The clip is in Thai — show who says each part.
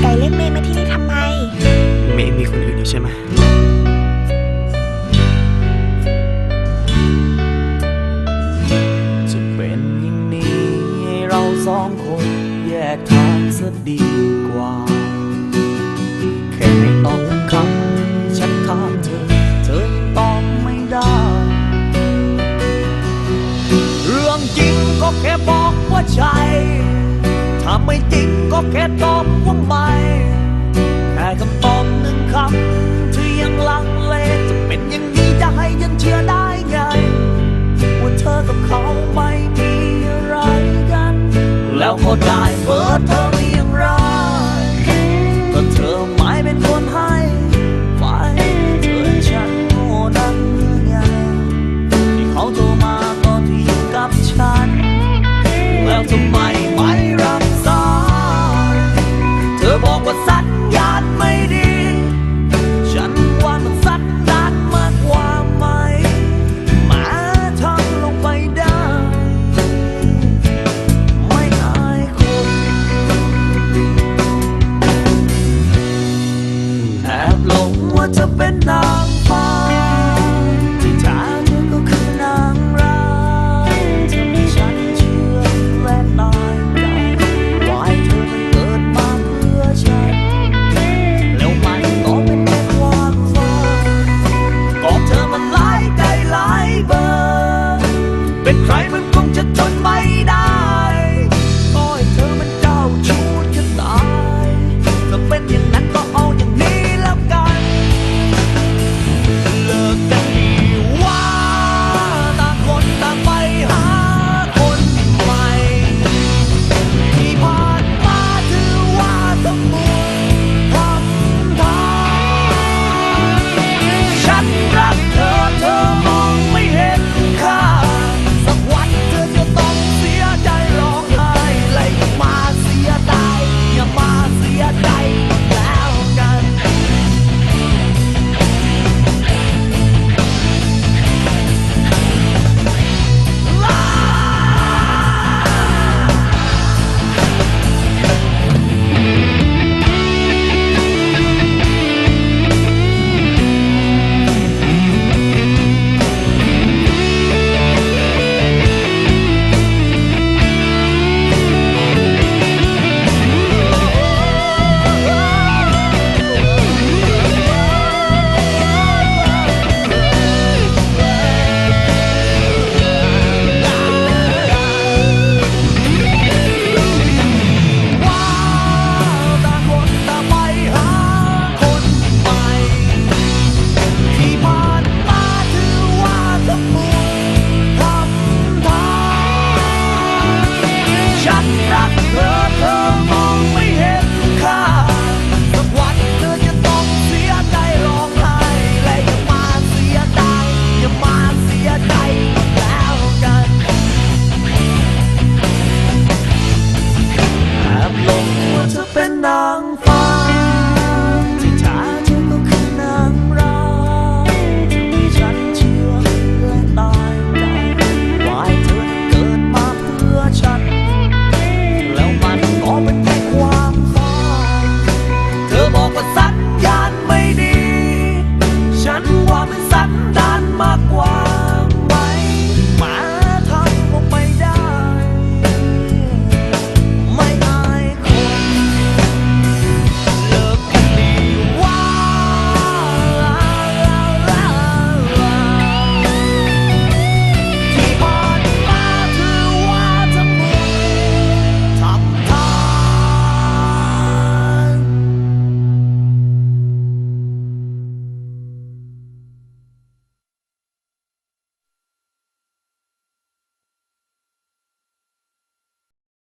Speaker 1: ไก่เล็กเมย์มาที่นี่ทำไม
Speaker 2: เมย์มีคนอื่นอยู่ใช่ไหม
Speaker 3: จะเป็นอย่างนี้ให้เราสองคนแยกทางซะดีกว่า จ ถ้าไม่จริงก็แค่ตอบว่าไม่แค่คำตอบหนึ่งคำที่ยังลังเลจะเป็นอย่างนี้จะให้ยังเชื่อได้ 总怪。